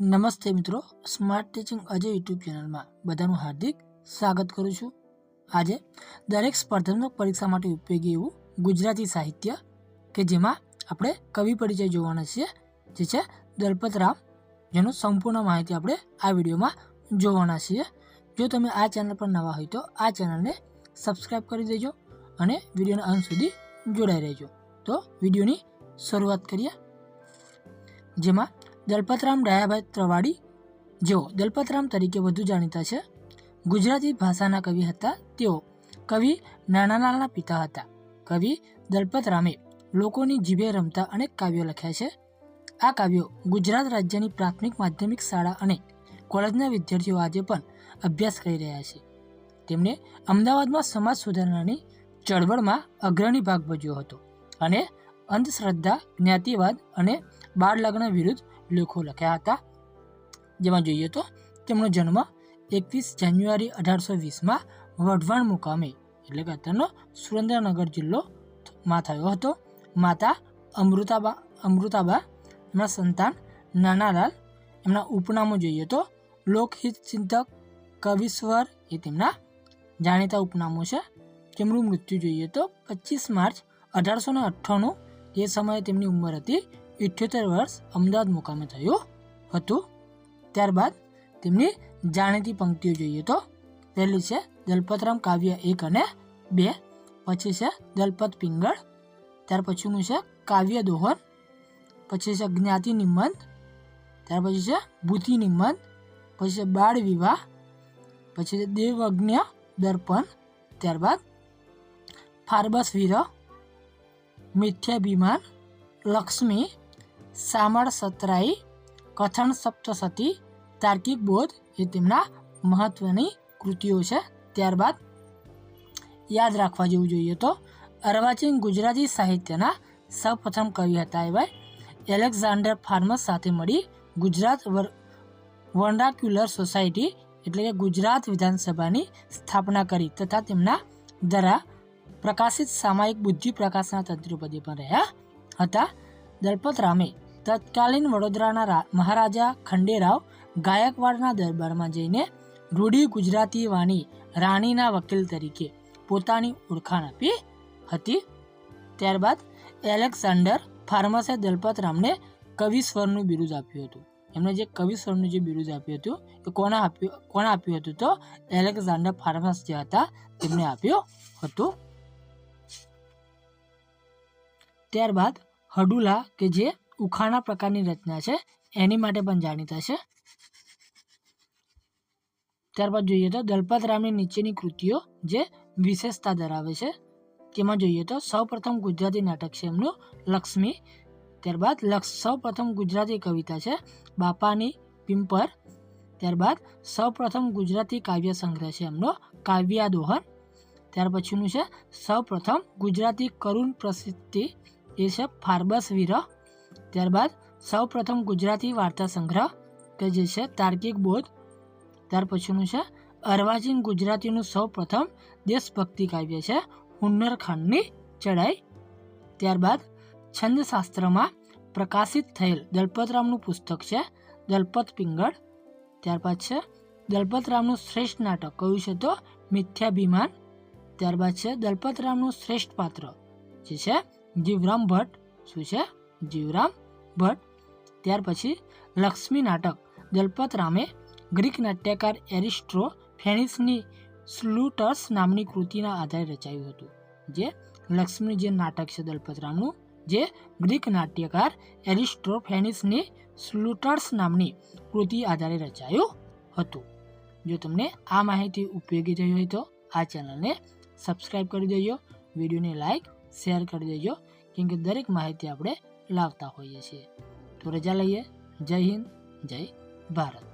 નમસ્તે મિત્રો smart teaching Ajay YouTube ચેનલમાં બધાનું હાર્દિક સ્વાગત કરું છું. આજે દરેક સ્પર્ધાત્મક પરીક્ષા માટે ઉપયોગી એવું ગુજરાતી સાહિત્ય કે જેમાં આપણે કવિ પરિચય જોવાના છીએ, જે છે દલપતરામ જેનું સંપૂર્ણ માહિતી આપણે આ વિડીયોમાં જોવાના છીએ. જો તમે આ ચેનલ પર નવા હોય તો આ ચેનલને સબસ્ક્રાઈબ કરી દેજો અને વિડીયોના અંત સુધી જોડાઈ રહેજો. તો વિડીયોની શરૂઆત કરીએ. જેમાં દલપતરામ ડાયાભાઈ ત્રવાડી? જેઓ દલપતરામ તરીકે વધુ જાણીતા છે. ગુજરાતી ભાષાના કવિ હતા તેઓ. કવિ નાનાલાલના પિતા હતા. કવિ દલપતરામે લોકોની જીભે રમતા અનેક કાવ્યો લખ્યા છે. આ કાવ્યો ગુજરાત રાજ્યની પ્રાથમિક માધ્યમિક શાળા અને કોલેજના વિદ્યાર્થીઓ આજે પણ અભ્યાસ કરી રહ્યા છે. તેમણે અમદાવાદમાં સમાજ સુધારણાની ચળવળમાં અગ્રણી ભાગ ભજવ્યો હતો અને અંધશ્રદ્ધા, જ્ઞાતિવાદ અને બાળ લગ્ન વિરુદ્ધ લેખો લખ્યા હતા. જેમાં જોઈએ તો તેમનો જન્મ એકવીસ જાન્યુઆરી અઢારસો વીસમાં વઢવાણ મુકામે એટલે કે અત્યારનો સુરેન્દ્રનગર જિલ્લો માં થયો હતો. માતા અમૃતાબા અમૃતાબા, એમના સંતાન નાનાલાલ, એમના ઉપનામો જોઈએ તો લોકહિત ચિંતક, કવિશ્વર એ તેમના જાણીતા ઉપનામો છે. તેમનું મૃત્યુ જોઈએ તો પચીસ માર્ચ અઢારસો ને અઠ્ઠાણું એ સમયે તેમની ઉંમર હતી ઇઠ્યોતેર વર્ષ અમદાવાદ મુકામે થયું હતું. ત્યારબાદ તેમની જાણીતી પંક્તિઓ જોઈએ તો, પહેલી છે દલપતરામ કાવ્ય એક અને બે, પછી છે દલપત પિંગળ, ત્યાર પછીનું છે કાવ્ય દોહન, પછી છે જ્ઞાતિ નિબંધ, ત્યાર પછી છે ભૂતિ નિબંધ, પછી છે બાળ વિવાહ, પછી છે દેવજ્ઞ દર્પણ, ત્યારબાદ ફાર્બસ વીર, મિથ્યાભિમાન, લક્ષ્મી સામળ સતરાઈ કથન સપ્તસતી, તાર્કિક બોધ એ તેમના મહત્વની કૃતિઓ છે. ત્યારબાદ યાદ રાખવા જેવું જોઈએ તો અર્વાચીન ગુજરાતી સાહિત્યના સૌપ્રથમ કવિ હતા એવા એલેક્ઝાન્ડર ફાર્મસ સાથે મળી ગુજરાત વર્નાક્યુલર સોસાયટી એટલે કે ગુજરાત વિધાનસભાની સ્થાપના કરી તથા તેમના દ્વારા પ્રકાશિત સામાયિક બુદ્ધિ પ્રકાશના તંત્રપદે પણ રહ્યા હતા. દલપત રામે તત્કાલીન વડોદરાના મહારાજા ખંડેરાવ ગાયકવાડના દરબારમાં જઈને રૂઢી ગુજરાતી વાણી રાણીના વકીલ તરીકે પોતાની ઓળખાણ આપી હતી. ત્યારબાદ એલેક્ઝાન્ડર ફાર્મસે દલપત રામને કવિસ્વરનું બિરુદ આપ્યું હતું. એમને જે કવિસ્વરનું જે બિરુદ આપ્યું હતું, એ કોને આપ્યું, કોણે આપ્યું હતું તો એલેક્ઝાન્ડર ફાર્મસ જે હતા તેમને આપ્યું હતું. ત્યારબાદ હડુલા કે જે ઉખાણા પ્રકારની રચના છે. એની માટે પણ જાણીતા છે. ત્યારબાદ જોઈએ તો દલપત રામની નીચેની કૃતિઓ જે વિશેષતા ધરાવે છે. તેમાં જોઈએ તો સૌપ્રથમ ગુજરાતી નાટક છે એમનું લક્ષ્મી. ત્યારબાદ લક્ષ સૌપ્રથમ ગુજરાતી કવિતા છે બાપાની પિંપર. ત્યારબાદ સૌપ્રથમ ગુજરાતી કાવ્ય સંગ્રહ છે એમનો કાવ્યાદોહન ત્યાર પછીનું છે સૌપ્રથમ ગુજરાતી કરુણ પ્રસિદ્ધિ. એ છે ફાર્બસ વિરહ. ત્યારબાદ સૌપ્રથમ ગુજરાતી વાર્તા સંગ્રહ કે જે છે તાર્કિક બોધ. ત્યાર પછીનું છે અર્વાચીન ગુજરાતીનું સૌપ્રથમ દેશભક્તિ કાવ્ય છે હુન્નર ખાનની ચડાઈ ત્યારબાદ છંદશાસ્ત્રમાં પ્રકાશિત થયેલ દલપતરામનું પુસ્તક છે દલપત પિંગળ. ત્યારબાદ છે દલપતરામનું શ્રેષ્ઠ નાટક કયું છે તો મિથ્યાભિમાન. ત્યારબાદ છે દલપતરામનું શ્રેષ્ઠ પાત્ર જે છે જીવરામ ભટ્ટ. શું છે? જીવરામ ભટ્ટ. ત્યાર પછી લક્ષ્મી નાટક. દલપત રામે ગ્રીક નાટ્યકાર એરિસ્ટ્રો ફેનિસની સ્લુટર્સ નામની કૃતિના આધારે રચાયું હતું. જે લક્ષ્મી જે નાટક છે દલપત રામનું, જે ગ્રીક નાટ્યકાર એરિસ્ટ્રો ફેનિસની સ્લુટર્સ નામની કૃતિ આધારે રચાયું હતું. જો તમને આ માહિતી ઉપયોગી થઈ હોય તો આ ચેનલને સબસ્ક્રાઈબ કરી દેજો, વિડીયોને લાઈક શેર કરી દેજો, કેમ કે દરેક માહિતી આપણે લાવતા હોઈએ છીએ. તો રજા લઈએ. જય હિન્દ જય ભારત.